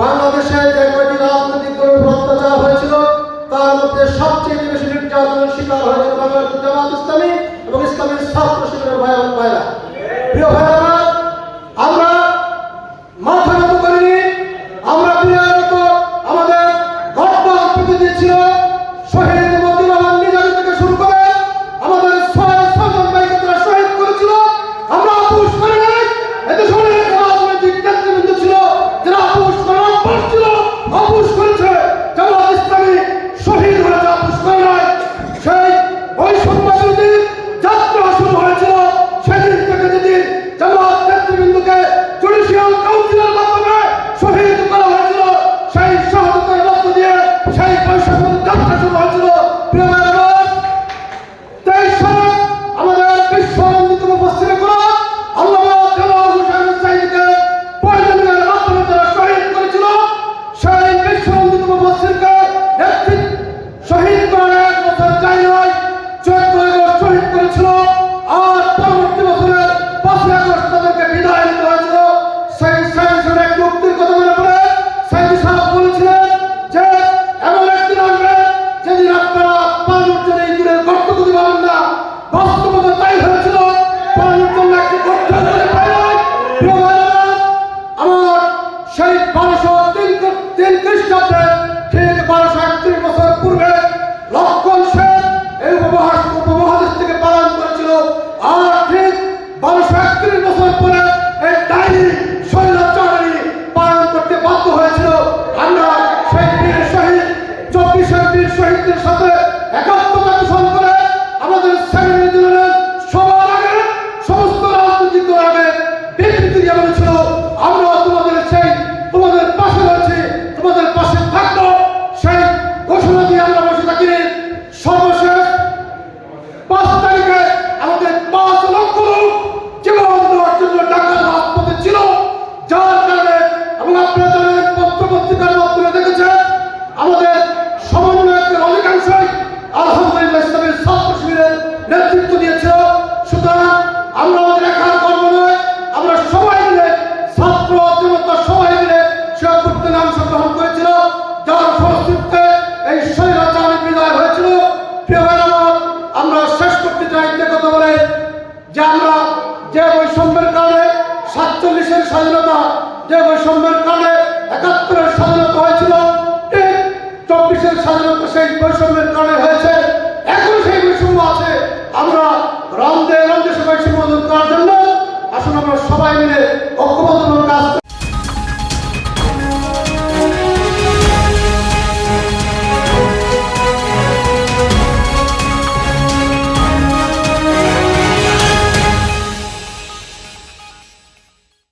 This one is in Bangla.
বাংলাদেশে যে কয়টি রাজনৈতিক দলের প্রত্যাচার হয়েছিল, তার মধ্যে সবচেয়ে বেশি নির্যাতনের শিকার হয়েছিল বাংলাদেশ জামাত ইসলামী এবং ইসলামের ছাত্র শিবিরের ভাই ভাইরা। প্রিয় ভাইরা, আমরা মাথা নত করিনি। আমরা বিরাট আমাদের ঘটনা দিয়েছিল আপোষ করেছে জামাত ইসলামী শহীদ হয়েছে আপোষ করে নাই সেই বৈষম্য বিরোধী যাত্রা শুরু হয়েছিল। সেদিন থেকে যেদিন জামাত নেতৃবৃন্দকে জুডিশিয়াল কাউন্সিলের মাধ্যমে শহীদ করা হয়েছিল, সেই শাহাদতের মধ্য যাত্রা আমরা আমাদের একার কর্ম নয় আমরা সবাই মিলে ছাত্র জনতা সবাই মিলে সে অভ্যুত্থানে অংশগ্রহণ করেছিল যার ফলশ্রুতিতে এই স্বৈরাচারী বিদায় হয়েছিল। প্রিয় আমার, আমরা শেষ করতে চাই যে কথা বলে যে আমরা যে বৈষম্যের কারণে সাতচল্লিশের স্বাধীনতা যে বৈষম্যের কারণে একাত্তরের স্বাধীনতা হয়েছিল ঠিক চব্বিশের স্বাধীনতা সেই বৈষম্যের কারণে হয়েছে। এখন সেই বৈষম্য আছে আমরা রন্ধে রন্ধে সবাই দূর করার জন্য আসুন আমরা সবাই মিলে ঐক্যবদ্ধ।